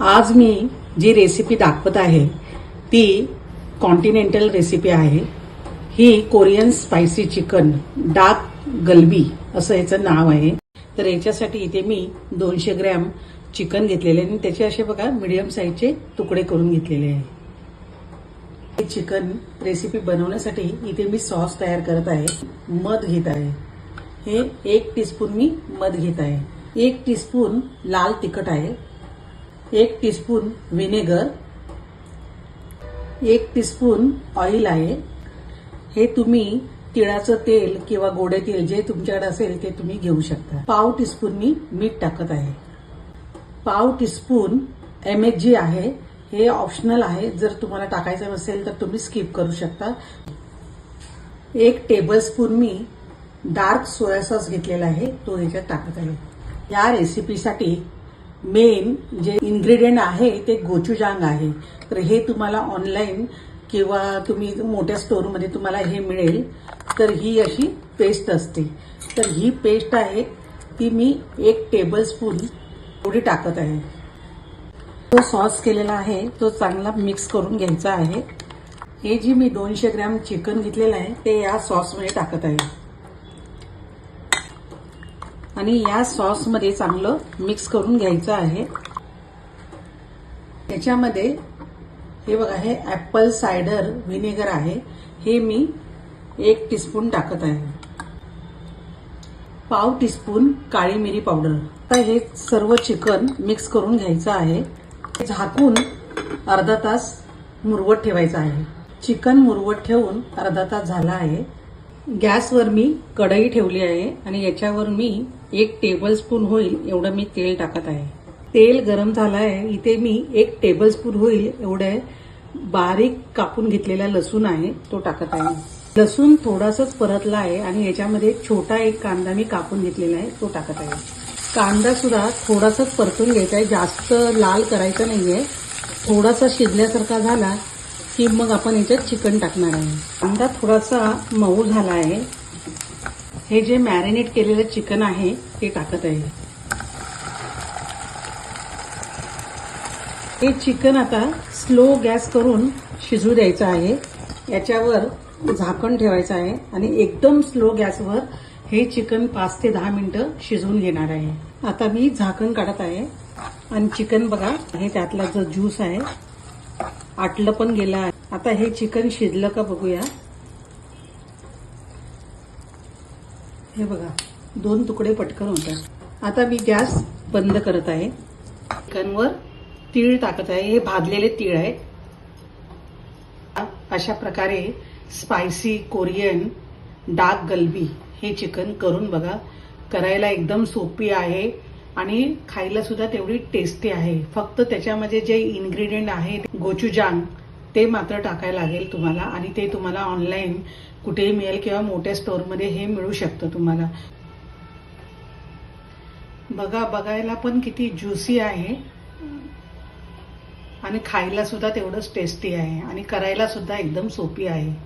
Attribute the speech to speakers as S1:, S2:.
S1: आज मी जी रेसिपी दाखवत आहे ती कॉन्टिनेंटल रेसिपी आहे. ही कोरियन स्पायसी चिकन डाक गलबी असं याचं नाव आहे. तर याच्यासाठी इथे मी दोनशे ग्रॅम चिकन घेतलेले आहे आणि त्याचे असे बघा मिडियम साईजचे तुकडे करून घेतलेले आहे. हे चिकन रेसिपी बनवण्यासाठी इथे मी सॉस तयार करत आहे. मध घेत आहे. हे एक टीस्पून मी मध घेत आहे. एक टीस्पून लाल तिखट आहे. एक टीस्पून व्हिनेगर एक टीस्पून ऑइल आहे. हे तुम्ही तिळाचं तेल किंवा गोडे तेल जे तुमच्याकडे असेल ते तुम्ही घेऊ शकता. पाव टीस्पून मी मीठ टाकत आहे. पाव टीस्पून एम एच जी आहे. हे ऑप्शनल आहे. जर तुम्हाला टाकायचं नसेल तर तुम्ही स्किप करू शकता. एक टेबल स्पून मी डार्क सोया सॉस घेतलेला आहे. तो ह्याच्यात टाकत आहे. या रेसिपीसाठी मेन जे इन्ग्रेडियंट आहे ते गोचुजांग आहे. तर हे तुम्हाला ऑनलाईन किंवा तुम्ही मोठ्या स्टोरमध्ये तुम्हाला हे मिळेल. तर ही अशी पेस्ट असते. तर ही पेस्ट आहे ती मी एक टेबल स्पून एवढी टाकत आहे. तो सॉस केलेला आहे तो चांगला मिक्स करून घ्यायचा आहे. हे जी मी दोनशे ग्रॅम चिकन घेतलेलं आहे ते या सॉसमध्ये टाकत आहे. आणि या सॉसमध्ये चांगलं मिक्स करून घ्यायचं आहे. त्याच्यामध्ये हे बघा हे ॲपल सायडर व्हिनेगर आहे. हे मी एक टीस्पून टाकत आहे. पाव टीस्पून काळी मिरी पावडर. आता हे सर्व चिकन मिक्स करून घ्यायचं आहे. झाकून अर्धा तास मुरवत ठेवायचं आहे. चिकन मुरवत ठेवून अर्धा तास झाला आहे. गॅसवर मी कढई ठेवली आहे आणि याच्यावर मी एक टेबलस्पून होईल एवढं मी तेल टाकत आहे. तेल गरम झालं आहे इथे मी एक टेबलस्पून होईल एवढं बारीक कापून घेतलेला लसूण आहे तो टाकत आहे. लसूण थोडासाच परतला आहे आणि याच्यामध्ये छोटा एक कांदा मी कापून घेतलेला आहे तो टाकत आहे. कांदा सुद्धा थोडासाच परतून घ्यायचा आहे जास्त लाल करायचा नाही आहे थोडासा शिजल्यासारखा झाला की मग आपण याच्यात चिकन टाकणार आहे. कांदा थोडासा मऊ झाला आहे. हे जे मॅरिनेट केलेलं चिकन आहे ते टाकत आहे. हे चिकन आता स्लो गॅस करून शिजू द्यायचं आहे. याच्यावर झाकण ठेवायचं आहे आणि एकदम स्लो गॅसवर हे चिकन पाच ते दहा मिनिटं शिजवून घेणार आहे. आता मी झाकण काढत आहे आणि चिकन बघा हे त्यातला जो ज्यूस आहे आटलं पण गेलं आहे. आता हे चिकन शिजलं का बघूया. हे बघा दोन तुकडे पटकन होतात. आता मी गॅस बंद करत आहे. चिकनवर तीळ टाकत आहे. हे भाजलेले तीळ आहेत अशा प्रकारे स्पायसी कोरियन डाक गलबी हे चिकन करून बघा. करायला एकदम सोपी आहे. आणि खायला सुद्धा तेवढी टेस्टी आहे. फक्त त्याच्यामध्ये जे इन्ग्रेडियंट आहे गोचुजांग ते मात्र टाकायला लागेल तुम्हाला आणि ते तुम्हाला ऑनलाईन कुठेही मिळेल किंवा मोठ्या स्टोअरमध्ये हे मिळू शकतं तुम्हाला. बघा बघायला पण किती ज्युसी आहे. आणि खायला सुद्धा तेवढंच टेस्टी आहे. आणि करायला सुद्धा एकदम सोपी आहे.